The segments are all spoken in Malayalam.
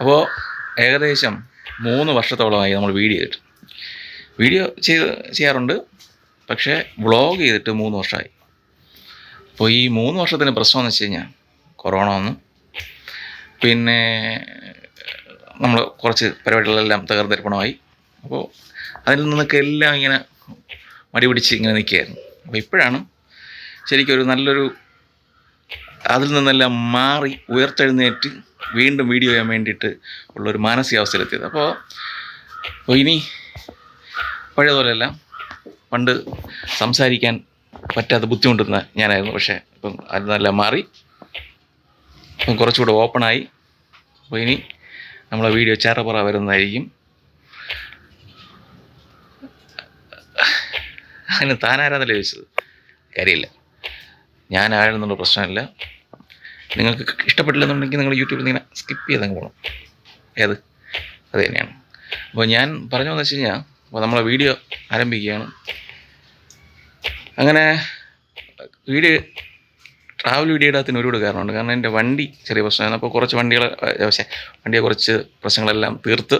അപ്പോൾ ഏകദേശം മൂന്ന് വർഷത്തോളമായി നമ്മൾ വീഡിയോ ചെയ്തിട്ട് വീഡിയോ ചെയ്ത് ചെയ്യാറുണ്ട്. പക്ഷേ വ്ളോഗ് ചെയ്തിട്ട് മൂന്ന് വർഷമായി. അപ്പോൾ ഈ മൂന്ന് വർഷത്തിന് പ്രശ്നം എന്ന് വെച്ച് കഴിഞ്ഞാൽ കൊറോണ വന്നു. പിന്നെ നമ്മൾ കുറച്ച് പരിപാടികളെല്ലാം തകർന്നിരിപ്പണമായി. അപ്പോൾ അതിൽ നിന്നൊക്കെ എല്ലാം ഇങ്ങനെ മടി പിടിച്ച് ഇങ്ങനെ നിൽക്കുകയായിരുന്നു. അപ്പോൾ ഇപ്പോഴാണ് ശരിക്കും ഒരു നല്ലൊരു അതിൽ നിന്നെല്ലാം മാറി ഉയർത്തെഴുന്നേറ്റ് വീണ്ടും വീഡിയോ ചെയ്യാൻ വേണ്ടിയിട്ട് ഉള്ളൊരു മാനസികാവസ്ഥയിലെത്തിയത്. അപ്പോൾ അപ്പോൾ ഇനി പഴയതുപോലെയല്ല. പണ്ട് സംസാരിക്കാൻ പറ്റാത്ത ബുദ്ധിമുട്ടുന്ന ഞാനായിരുന്നു. പക്ഷേ ഇപ്പം അത് നല്ല മാറി. ഇപ്പം കുറച്ചുകൂടെ ഓപ്പണായി. അപ്പോൾ ഇനി നമ്മളെ വീഡിയോ ചേറപ്പുറ വരുന്നതായിരിക്കും. അതിന് താനാരാന്നല്ലേ ചോദിച്ചത്? കാര്യമില്ല. ഞാനായിരുന്നുള്ള പ്രശ്നമില്ല. നിങ്ങൾക്ക് ഇഷ്ടപ്പെട്ടില്ലെന്നുണ്ടെങ്കിൽ നിങ്ങൾ യൂട്യൂബിൽ ഇങ്ങനെ സ്കിപ്പ് ചെയ്തങ്ങ് പോകണം ഏത്? അത് തന്നെയാണ്. അപ്പോൾ ഞാൻ പറഞ്ഞു വന്നു വെച്ച് കഴിഞ്ഞാൽ അപ്പോൾ നമ്മളെ വീഡിയോ ആരംഭിക്കുകയാണ്. അങ്ങനെ വീഡിയോ ട്രാവൽ വീഡിയോ ഇടാത്തിന് ഒരുപാട് കാരണമുണ്ട്. കാരണം എന്റെ വണ്ടി ചെറിയ പ്രശ്നമായിരുന്നു. അപ്പോൾ കുറച്ച് വണ്ടികൾ പക്ഷേ വണ്ടിയെ കുറച്ച് പ്രശ്നങ്ങളെല്ലാം തീർത്ത്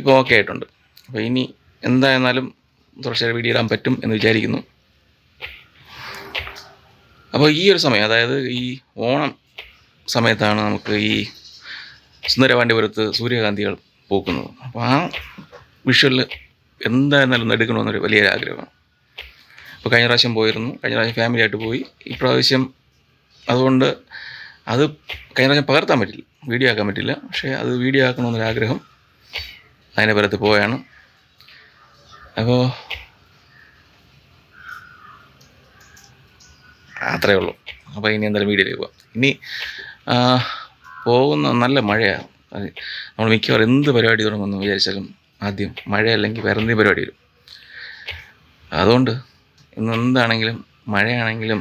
ഇപ്പോൾ ഓക്കെ ആയിട്ടുണ്ട്. അപ്പോൾ ഇനി എന്തായിരുന്നാലും തുടർച്ചയായി വീഡിയോ ഇടാൻ പറ്റും എന്ന് വിചാരിക്കുന്നു. അപ്പോൾ ഈ ഒരു സമയം അതായത് ഈ ഓണം സമയത്താണ് നമുക്ക് ഈ സുന്ദരവാണ്ടിപുരത്ത് സൂര്യകാന്തികൾ പൂക്കുന്നത്. അപ്പോൾ ആ വിഷ്വലിൽ എന്തായിരുന്നാലും ഒന്ന് എടുക്കണമെന്നൊരു വലിയൊരു ആഗ്രഹമാണ്. അപ്പോൾ കഴിഞ്ഞ പ്രാവശ്യം പോയിരുന്നു. കഴിഞ്ഞ പ്രാവശ്യം ഫാമിലി ആയിട്ട് പോയി. ഇപ്രാവശ്യം അതുകൊണ്ട് അത് കഴിഞ്ഞ പ്രാവശ്യം പകർത്താൻ പറ്റില്ല. വീഡിയോ ആക്കാൻ പറ്റില്ല. പക്ഷേ അത് വീഡിയോ ആക്കണമെന്നൊരാഗ്രഹം അതിന്റെ പുരത്ത് പോവുകയാണ് അപ്പോൾ അത്രേ ഉള്ളൂ. അപ്പോൾ ഇനി എന്തായാലും വീഡിയോയിലേക്ക് പോകാം ഇനി പോകുന്ന നല്ല മഴയാണ് നമ്മൾ മിക്കവാറും എന്ത് പരിപാടി തുടങ്ങുമെന്ന് വിചാരിച്ചാലും ആദ്യം മഴ അല്ലെങ്കിൽ വേറെ എന്തെങ്കിലും പരിപാടി വരും. അതുകൊണ്ട് ഇന്ന് എന്താണെങ്കിലും മഴയാണെങ്കിലും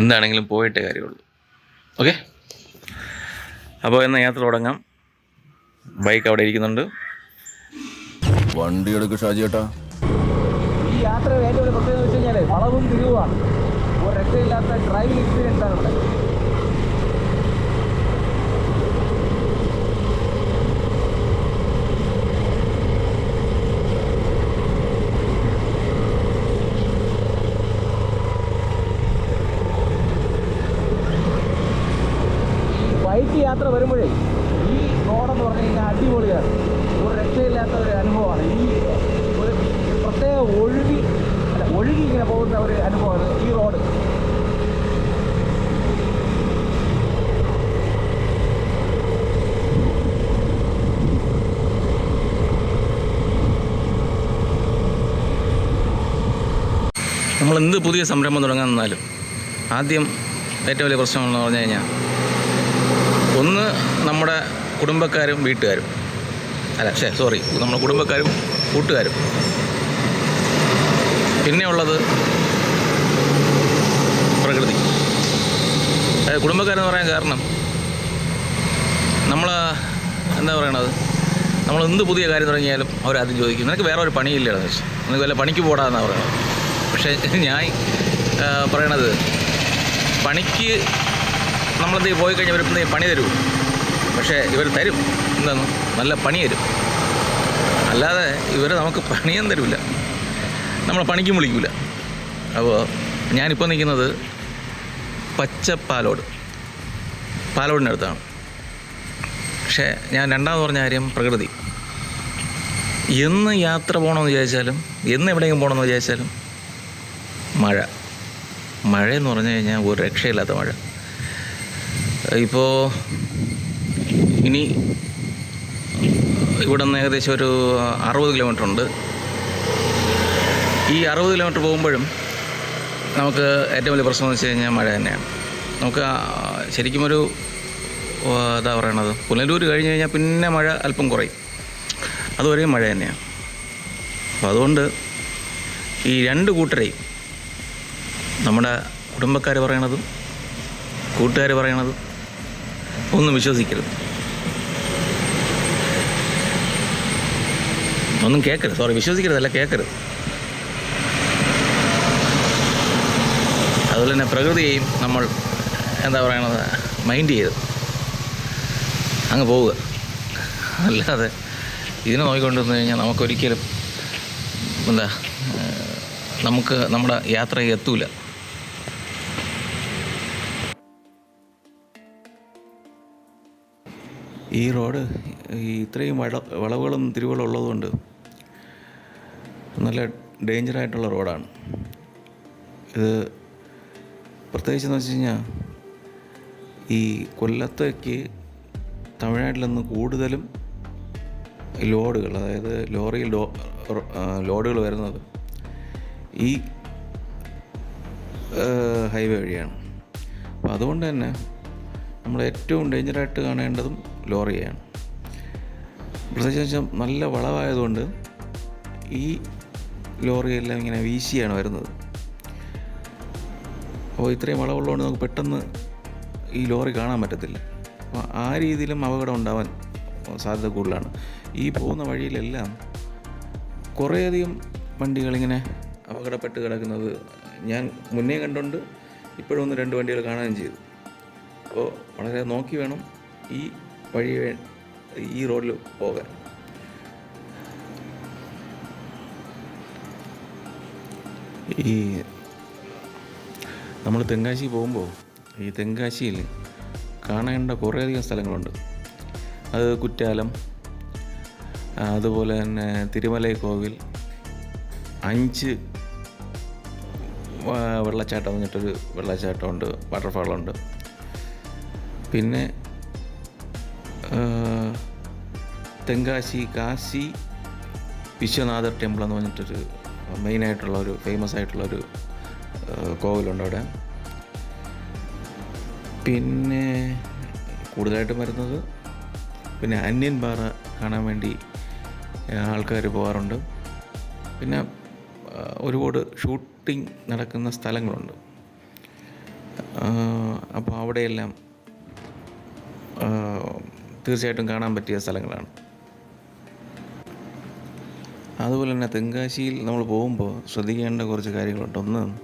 എന്താണെങ്കിലും പോയിട്ടേ കാര്യമുള്ളൂ. ഓക്കെ? അപ്പോൾ എന്നാൽ യാത്ര തുടങ്ങാം. ബൈക്ക് അവിടെ ഇരിക്കുന്നുണ്ട്. വണ്ടി എടുക്കും ഷാജി ഏട്ടാ. ഈ യാത്ര ഏറ്റവും പ്രത്യേകത വെച്ച് കഴിഞ്ഞാൽ വളവും തിരിവുമാണ്. രക്ഷയില്ലാത്ത ഡ്രൈവിംഗ് എക്സ്പീരിയൻസ് ആണ് ഇവിടെ ബൈക്ക് യാത്ര വരുമ്പോഴേ ഈ റോഡെന്ന് പറഞ്ഞു കഴിഞ്ഞാൽ അടിപൊളിയാണ്. ഒരു രക്ഷയില്ലാത്ത ഒരു അനുഭവമാണ്. ഈ ഒരു പ്രത്യേക ഒഴുകി അല്ല ഒഴുകി ഇങ്ങനെ പോകുന്ന ഒരു അനുഭവമാണ് ഈ റോഡ് നമ്മൾ എന്ത് പുതിയ സംരംഭം തുടങ്ങാൻ നിന്നാലും ആദ്യം ഏറ്റവും വലിയ പ്രശ്നമെന്ന് പറഞ്ഞു കഴിഞ്ഞാൽ ഒന്ന് നമ്മുടെ കുടുംബക്കാരും വീട്ടുകാരും. അല്ല ശേ സോറി നമ്മുടെ കുടുംബക്കാരും കൂട്ടുകാരും. പിന്നെയുള്ളത് പ്രകൃതി. അതായത് കുടുംബക്കാരെന്ന് പറയാൻ കാരണം നമ്മൾ എന്താ പറയണത്? നമ്മൾ എന്ത് പുതിയ കാര്യം തുടങ്ങിയാലും അവരാദ്യം ചോദിക്കും. നിനക്ക് വേറെ ഒരു പണിയില്ലടാ ചോദിച്ചു നിനക്ക് വല്ല പണിക്ക് പോടാന്നാണ് പറയുന്നത് പക്ഷേ ഞാൻ പറയണത് പണിക്ക് നമ്മളത് പോയി കഴിഞ്ഞാൽ ഇവർ പണി തരൂ. പക്ഷേ ഇവർ തരും. എന്താണ്? നല്ല പണി തരും. അല്ലാതെ ഇവർ നമുക്ക് പണിയും തരില്ല നമ്മളെ പണിക്കും വിളിക്കില്ല അപ്പോൾ ഞാനിപ്പോൾ നിൽക്കുന്നത് പച്ചപ്പാലോട്. പാലോടിന്റെ അടുത്താണ്. പക്ഷേ ഞാൻ രണ്ടാമത് പറഞ്ഞ കാര്യം പ്രകൃതി. എന്ന് യാത്ര പോകണമെന്ന് വിചാരിച്ചാലും എന്ന് എവിടെയെങ്കിലും പോകണമെന്ന് വിചാരിച്ചാലും മഴ. മഴയെന്ന് പറഞ്ഞു കഴിഞ്ഞാൽ ഒരു രക്ഷയില്ലാത്ത മഴ. ഇപ്പോൾ ഇനി ഇവിടെ നിന്ന് ഏകദേശം ഒരു അറുപത് കിലോമീറ്റർ ഉണ്ട്. ഈ അറുപത് കിലോമീറ്റർ പോകുമ്പോഴും നമുക്ക് ഏറ്റവും വലിയ പ്രശ്നം എന്ന് വെച്ച് കഴിഞ്ഞാൽ മഴ തന്നെയാണ്. നമുക്ക് ശരിക്കും ഒരു എന്താ പറയണത്? പുനലൂർ കഴിഞ്ഞ് കഴിഞ്ഞാൽ പിന്നെ മഴ അല്പം കുറയും. അതുവരെയും മഴ തന്നെയാണ്. അപ്പോൾ അതുകൊണ്ട് ഈ രണ്ട് കൂട്ടരെയും നമ്മുടെ കുടുംബക്കാർ പറയണതും കൂട്ടുകാർ പറയണതും ഒന്നും വിശ്വസിക്കരുത്. ഒന്നും കേൾക്കരുത് സോറി വിശ്വസിക്കരുതല്ല കേൾക്കരുത് അതുപോലെ തന്നെ പ്രകൃതിയെയും നമ്മൾ എന്താ പറയണത് മൈൻഡ് ചെയ്ത് അങ്ങ് പോവുക. അല്ലാതെ ഇതിനെ നോക്കിക്കൊണ്ടിരുന്നു കഴിഞ്ഞാൽ നമുക്കൊരിക്കലും എന്താ നമുക്ക് നമ്മുടെ യാത്ര എത്തൂല. ഈ റോഡ് ഈ ഇത്രയും വള വളവുകളും തിരിവുകളും ഉള്ളതുകൊണ്ട് നല്ല ഡേഞ്ചറായിട്ടുള്ള റോഡാണ്. ഇത് പ്രത്യേകിച്ച് എന്ന് വെച്ച് കഴിഞ്ഞാൽ ഈ കൊല്ലത്തേക്ക് തമിഴ്നാട്ടിൽ നിന്ന് കൂടുതലും ലോഡുകൾ അതായത് ലോറിയിൽ ലോഡുകൾ വരുന്നത് ഈ ഹൈവേ വഴിയാണ്. അപ്പോൾ അതുകൊണ്ട് തന്നെ നമ്മൾ ഏറ്റവും ഡേഞ്ചറായിട്ട് കാണേണ്ടതും ലോറിയാണ്. പ്രത്യേകിച്ച് വെച്ചാൽ നല്ല വളവായതുകൊണ്ട് ഈ ലോറിയെല്ലാം ഇങ്ങനെ വീശിയാണ് വരുന്നത്. അപ്പോൾ ഇത്രയും വളവുള്ളതുകൊണ്ട് നമുക്ക് പെട്ടെന്ന് ഈ ലോറി കാണാൻ പറ്റത്തില്ല. അപ്പോൾ ആ രീതിയിലും അപകടം ഉണ്ടാവാൻ സാധ്യത കൂടുതലാണ്. ഈ പോകുന്ന വഴിയിലെല്ലാം കുറേയധികം വണ്ടികളിങ്ങനെ അപകടപ്പെട്ട് കിടക്കുന്നത് ഞാൻ മുന്നേ കണ്ടുകൊണ്ട് ഇപ്പോഴും ഒന്ന് രണ്ട് വണ്ടികൾ കാണുകയും ചെയ്തു. അപ്പോൾ വളരെ നോക്കി വേണം ഈ വഴി ഈ റോഡിൽ പോകാൻ. ഈ നമ്മൾ തെങ്കാശി പോകുമ്പോൾ ഈ തെങ്കാശിയിൽ കാണേണ്ട കുറേയധികം സ്ഥലങ്ങളുണ്ട്. അത് കുറ്റാലം അതുപോലെ തന്നെ തിരുമലൈ കോവിൽ അഞ്ച് വെള്ളച്ചാട്ടം എന്നിട്ടൊരു വെള്ളച്ചാട്ടമുണ്ട് വാട്ടർഫാളുണ്ട് പിന്നെ തെങ്കാശി കാശി വിശ്വനാഥർ ടെമ്പിൾ എന്ന് പറഞ്ഞിട്ടൊരു മെയിനായിട്ടുള്ള ഒരു ഫേമസ് ആയിട്ടുള്ള ഒരു കോവിലുണ്ട് അവിടെ. പിന്നെ കൂടുതലായിട്ടും വരുന്നത് പിന്നെ അന്യൻ പാറ കാണാൻ വേണ്ടി ആൾക്കാർ പോകാറുണ്ട് പിന്നെ ഒരുപാട് ഷൂട്ടിംഗ് നടക്കുന്ന സ്ഥലങ്ങളുണ്ട്. അപ്പോൾ അവിടെയെല്ലാം തീർച്ചയായിട്ടും കാണാൻ പറ്റിയ സ്ഥലങ്ങളാണ്. അതുപോലെ തന്നെ തെങ്കാശിയിൽ നമ്മൾ പോകുമ്പോൾ ശ്രദ്ധിക്കേണ്ട കുറച്ച് കാര്യങ്ങളുണ്ട്. ഒന്ന്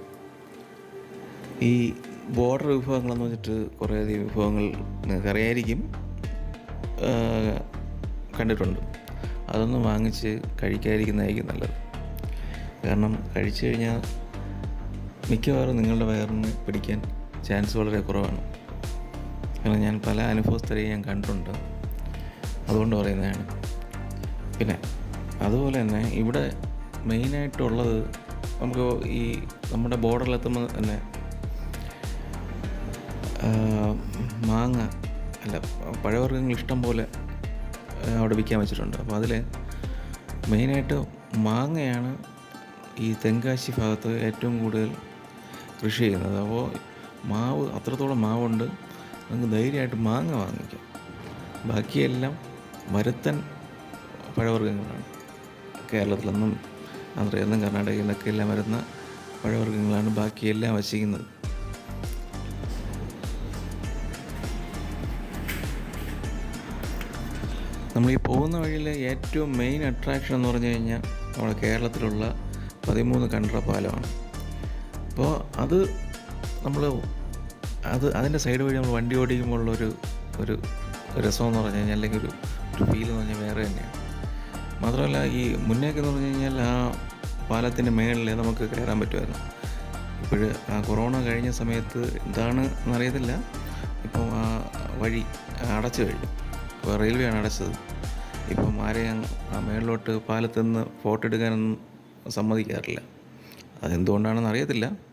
ഈ ബോർഡർ വിഭവങ്ങളെന്ന് വെച്ചിട്ട് കുറേയധികം വിഭവങ്ങൾ നിങ്ങൾക്കറിയായിരിക്കും. കണ്ടിട്ടുണ്ട്. അതൊന്നും വാങ്ങിച്ച് കഴിക്കാതിരിക്കുന്നതായിരിക്കും നല്ലത്. കാരണം കഴിച്ചു കഴിഞ്ഞാൽ മിക്കവാറും നിങ്ങളുടെ വയറിന് പിടിക്കാൻ ചാൻസ് വളരെ കുറവാണ്. കാരണം ഞാൻ പല അനുഭവസ്ഥരെയും ഞാൻ കണ്ടിട്ടുണ്ട്. അതുകൊണ്ട് പറയുന്നതാണ്. പിന്നെ അതുപോലെ തന്നെ ഇവിടെ മെയിനായിട്ടുള്ളത് നമുക്ക് ഈ നമ്മുടെ ബോർഡറിലെത്തുമ്പോൾ തന്നെ മാങ്ങ അല്ല പഴവർഗങ്ങൾ ഇഷ്ടം പോലെ അവിടെ വിൽക്കാൻ വെച്ചിട്ടുണ്ട്. അപ്പോൾ അതിൽ മെയിനായിട്ട് മാങ്ങയാണ് ഈ തെങ്കാശി ഭാഗത്ത് ഏറ്റവും കൂടുതൽ കൃഷി ചെയ്യുന്നത്. അപ്പോൾ മാവ് അത്രത്തോളം മാവുണ്ട്. നമുക്ക് ധൈര്യമായിട്ട് മാങ്ങ വാങ്ങിക്കാം. ബാക്കിയെല്ലാം വരുത്തൻ പഴവർഗങ്ങളാണ്. കേരളത്തിൽ നിന്നും കർണാടകയിൽ നിന്നൊക്കെ എല്ലാം വരുന്ന പഴവർഗങ്ങളാണ് ബാക്കിയെല്ലാം വശിക്കുന്നത് നമ്മൾ ഈ പോകുന്ന വഴിയിലെ ഏറ്റവും മെയിൻ അട്രാക്ഷൻ എന്ന് പറഞ്ഞു കഴിഞ്ഞാൽ നമ്മുടെ കേരളത്തിലുള്ള പതിമൂന്ന് കണ്ടറ പാലമാണ്. അപ്പോൾ അത് നമ്മൾ അത് അതിന്റെ സൈഡ് വഴി നമ്മൾ വണ്ടി ഓടിക്കുമ്പോൾ ഉള്ളൊരു ഒരു രസമെന്ന് പറഞ്ഞു കഴിഞ്ഞാൽ അല്ലെങ്കിൽ ഒരു ഒരു ഫീൽ എന്ന് പറഞ്ഞാൽ വേറെ തന്നെയാണ്. മാത്രമല്ല ഈ മുന്നേക്ക് എന്ന് പറഞ്ഞു കഴിഞ്ഞാൽ ആ പാലത്തിന്റെ മേളിൽ നമുക്ക് കയറാൻ പറ്റുമായിരുന്നു. ഇപ്പോൾ ആ കൊറോണ കഴിഞ്ഞ സമയത്ത് എന്താണ് എന്നറിയത്തില്ല ഇപ്പം ആ വഴി അടച്ചു കഴിഞ്ഞു. ഇപ്പോൾ റെയിൽവേ ആണ് അടച്ചത്. ഇപ്പം ആരെയും ആ മേളിലോട്ട് പാലത്തുനിന്ന് ഫോട്ടോ എടുക്കാനൊന്നും സമ്മതിക്കാറില്ല. അതെന്തുകൊണ്ടാണെന്ന് അറിയത്തില്ല.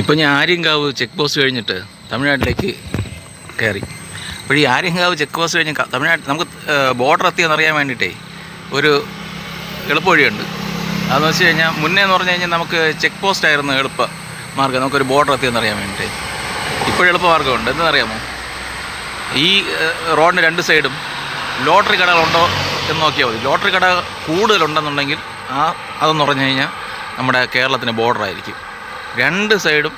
ഇപ്പം ഞാൻ ആര്യങ്കാവ് ചെക്ക് പോസ്റ്റ് കഴിഞ്ഞിട്ട് തമിഴ്നാട്ടിലേക്ക് കയറി. അപ്പോൾ ഈ ആര്യങ്കാവ് ചെക്ക് പോസ്റ്റ് കഴിഞ്ഞ് തമിഴ്നാട്ടിൽ തമിഴ്നാട് നമുക്ക് ബോർഡർ എത്തിയെന്ന് അറിയാൻ വേണ്ടിയിട്ടേ ഒരു എളുപ്പവഴിയുണ്ട്. അതെന്ന് വെച്ച് കഴിഞ്ഞാൽ മുന്നേ എന്ന് പറഞ്ഞു കഴിഞ്ഞാൽ നമുക്ക് ചെക്ക് പോസ്റ്റ് ആയിരുന്നു എളുപ്പ മാർഗം നമുക്കൊരു ബോർഡർ എത്തിയെന്ന് അറിയാൻ വേണ്ടിയിട്ട്. ഇപ്പോഴും എളുപ്പ മാർഗമുണ്ട് എന്തെന്നറിയാമോ? ഈ റോഡിന് രണ്ട് സൈഡും ലോട്ടറി കടകളുണ്ടോ എന്ന് നോക്കിയാൽ മതി. ലോട്ടറി കട കൂടുതലുണ്ടെന്നുണ്ടെങ്കിൽ ആ അതെന്ന് പറഞ്ഞു കഴിഞ്ഞാൽ നമ്മുടെ കേരളത്തിന് ബോർഡർ ആയിരിക്കും. രണ്ട് സൈഡും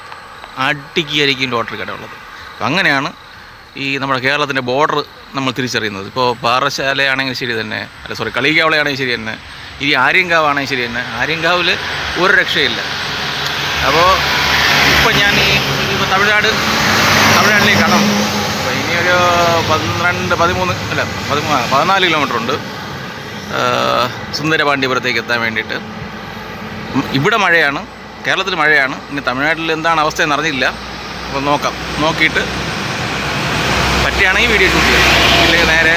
അടുക്കിയായിരിക്കും ലോട്ടറി കട ഉള്ളത്. അപ്പം അങ്ങനെയാണ് ഈ നമ്മുടെ കേരളത്തിന്റെ ബോർഡർ നമ്മൾ തിരിച്ചറിയുന്നത്. ഇപ്പോൾ പാറശാലയാണെങ്കിൽ ശരി തന്നെ അല്ല സോറി കളികാവളയാണെങ്കിൽ ശരി തന്നെ ഇനി ആര്യങ്കാവാണെങ്കിൽ ശരി തന്നെ ആര്യങ്കാവിൽ ഒരു രക്ഷയില്ല. അപ്പോൾ ഇപ്പം ഞാൻ ഈ ഇപ്പോൾ തമിഴ്നാട് തമിഴ്നാട്ടിലേക്ക് കടന്നു. അപ്പോൾ ഇനിയൊരു പന്ത്രണ്ട് പതിമൂന്ന് അല്ല പതിമൂന്ന് പതിനാല് കിലോമീറ്റർ ഉണ്ട്. സുന്ദരപാണ്ഡ്യപുരത്തേക്ക് എത്താൻ വേണ്ടിയിട്ട്. ഇവിടെ മഴയാണ്. കേരളത്തിൽ മഴയാണ്. ഇനി തമിഴ്നാട്ടിൽ എന്താണ് അവസ്ഥ എന്ന് അറിഞ്ഞില്ല. അപ്പോൾ നോക്കാം. നോക്കിയിട്ട് പറ്റുകയാണെങ്കിൽ വീഡിയോ ഷൂട്ട് ചെയ്യാം. ഇല്ലെങ്കിൽ നേരെ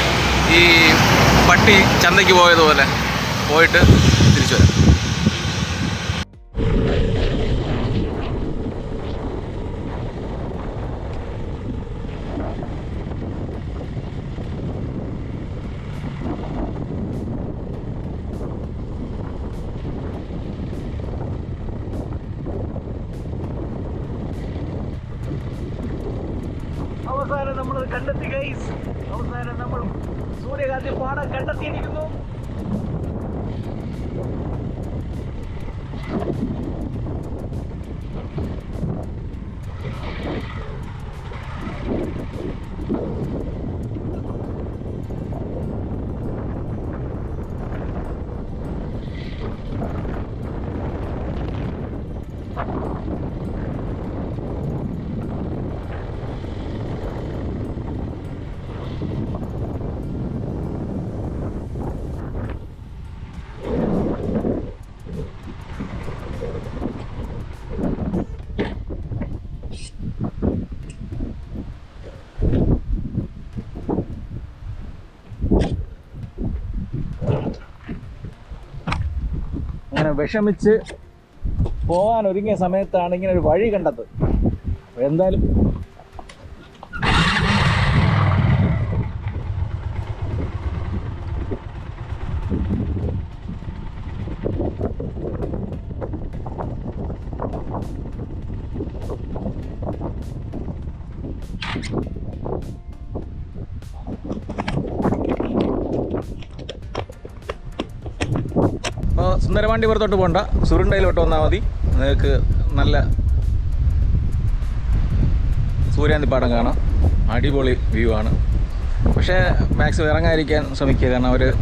ഈ പട്ടി ചന്തയ്ക്ക് പോയതുപോലെ പോയിട്ട് തിരിച്ചു വരാം. വിഷമിച്ച് പോകാൻ ഒരുങ്ങിയ സമയത്താണ് ഇങ്ങനെ ഒരു വഴി കണ്ടത്. എന്തായാലും അപ്പോൾ സുന്ദരപാണ്ഡിപുരത്തോട്ട് പോകണ്ട സുരുണ്ടയിലോട്ട് വന്നാൽ മതി. നിങ്ങൾക്ക് നല്ല സൂര്യാന്തിപ്പാടം കാണാം. അടിപൊളി വ്യൂ ആണ്. പക്ഷേ മാക്സിമം ഇറങ്ങാതിരിക്കാൻ ശ്രമിക്കുക. കാരണം അവർ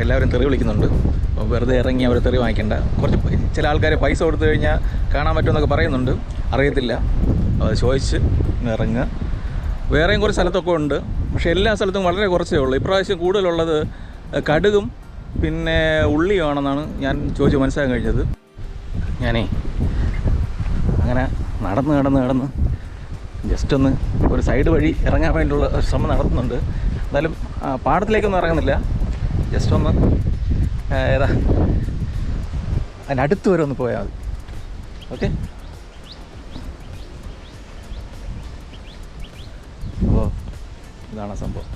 എല്ലാവരും തെറി വിളിക്കുന്നുണ്ട്. അപ്പോൾ വെറുതെ ഇറങ്ങി അവർ തെറി വാങ്ങിക്കേണ്ട. കുറച്ച് ചില ആൾക്കാർ പൈസ കൊടുത്തു കഴിഞ്ഞാൽ കാണാൻ പറ്റുമെന്നൊക്കെ പറയുന്നുണ്ട്. അറിയത്തില്ല. അത് ചോദിച്ച് ഇറങ്ങുക. വേറെയും കുറച്ച് സ്ഥലത്തൊക്കെ ഉണ്ട്. പക്ഷേ എല്ലാ സ്ഥലത്തും വളരെ കുറച്ചേ ഉള്ളൂ. ഇപ്രാവശ്യം കൂടുതലുള്ളത് കടുകും പിന്നെ ഉള്ളിയുമാണെന്നാണ് ഞാൻ ചോദിച്ച് മനസ്സിലാക്കാൻ കഴിഞ്ഞത്. ഞാനേ അങ്ങനെ നടന്ന് നടന്ന് നടന്ന് ജസ്റ്റ് ഒന്ന് ഒരു സൈഡ് വഴി ഇറങ്ങാൻ വേണ്ടിയുള്ള ശ്രമം നടത്തുന്നുണ്ട്. എന്തായാലും ആ, പാടത്തിലേക്കൊന്നും ഇറങ്ങുന്നില്ല. ജസ്റ്റ് ഒന്ന് ഏതാ അതിനടുത്ത് വരെ ഒന്ന് പോയാൽ മതി. ഓക്കെ അപ്പോൾ ഇതാണ് സംഭവം.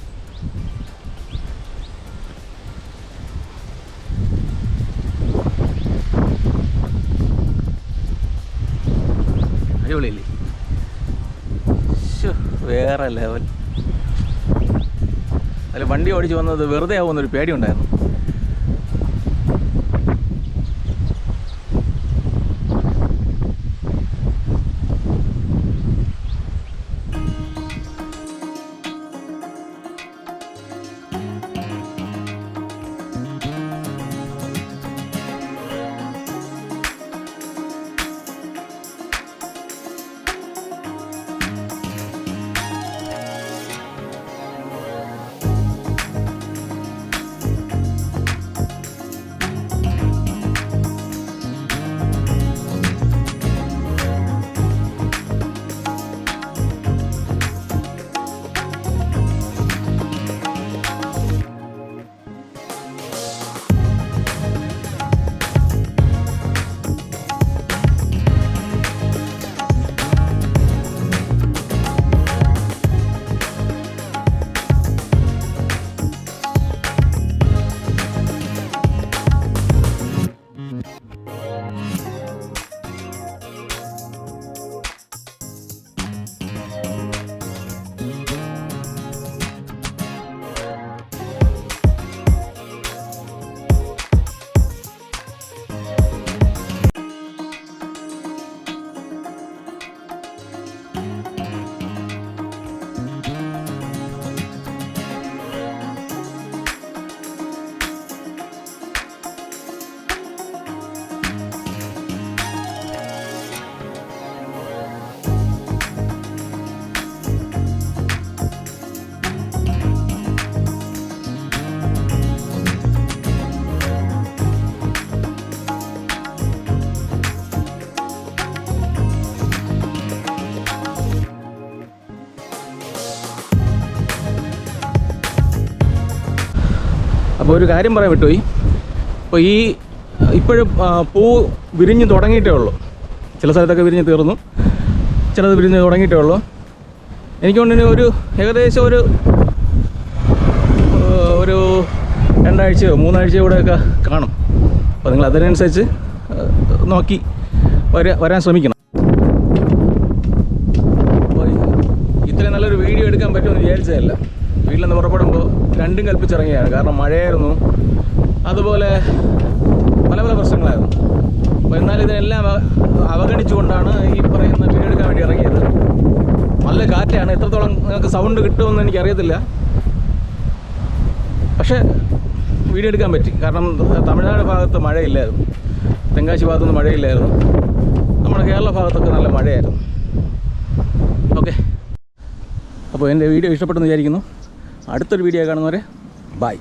അടിപൊളിയല്ലേ? വേറെ ലെവൽ അല്ല വണ്ടി ഓടിച്ച് വന്നത് വെറുതെ ആവുമെന്നൊരു പേടിയുണ്ടായിരുന്നു. Bye. അപ്പോൾ ഒരു കാര്യം പറയാൻ വിട്ടുപോയി അപ്പോൾ ഈ ഇപ്പോഴും പൂ വിരിഞ്ഞ് തുടങ്ങിയിട്ടേ ഉള്ളൂ. ചില സ്ഥലത്തൊക്കെ വിരിഞ്ഞ് തീർന്നു. ചിലത് വിരിഞ്ഞ് തുടങ്ങിയിട്ടേ ഉള്ളൂ. എനിക്ക് ഒരു ഏകദേശം ഒരു ഒരു രണ്ടാഴ്ചയോ മൂന്നാഴ്ചയോ കൂടെയൊക്കെ കാണും. അപ്പോൾ നിങ്ങൾ അതിനനുസരിച്ച് നോക്കി വരാൻ ശ്രമിക്കണം അപ്പോൾ ഇത്രയും നല്ലൊരു വീഡിയോ എടുക്കാൻ പറ്റുമെന്ന് വിചാരിച്ചതല്ല വീട്ടിൽ നിന്ന് പുറപ്പെടുമ്പോൾ രണ്ടും കൽപ്പിച്ചിറങ്ങിയാണ്. കാരണം മഴയായിരുന്നു. അതുപോലെ പല പല പ്രശ്നങ്ങളായിരുന്നു. അപ്പോൾ എന്നാൽ ഇതിനെല്ലാം അവഗണിച്ചുകൊണ്ടാണ് ഈ പറയുന്ന വീഡിയോ എടുക്കാൻ വേണ്ടി ഇറങ്ങിയത്. നല്ല കാറ്റാണ്. എത്രത്തോളം നിങ്ങൾക്ക് സൗണ്ട് കിട്ടുമെന്ന് എനിക്കറിയത്തില്ല. പക്ഷേ വീഡിയോ എടുക്കാൻ പറ്റി. കാരണം തമിഴ്നാട് ഭാഗത്ത് മഴയില്ലായിരുന്നു. തെങ്കാശി ഭാഗത്തൊന്നും മഴയില്ലായിരുന്നു. നമ്മുടെ കേരള ഭാഗത്തൊക്കെ നല്ല മഴയായിരുന്നു. ഓക്കെ. അപ്പോൾ എന്റെ വീഡിയോ ഇഷ്ടപ്പെട്ടെന്ന് വിചാരിക്കുന്നു. അടുത്തൊരു വീഡിയോ കാണുന്നവരെ ബൈ.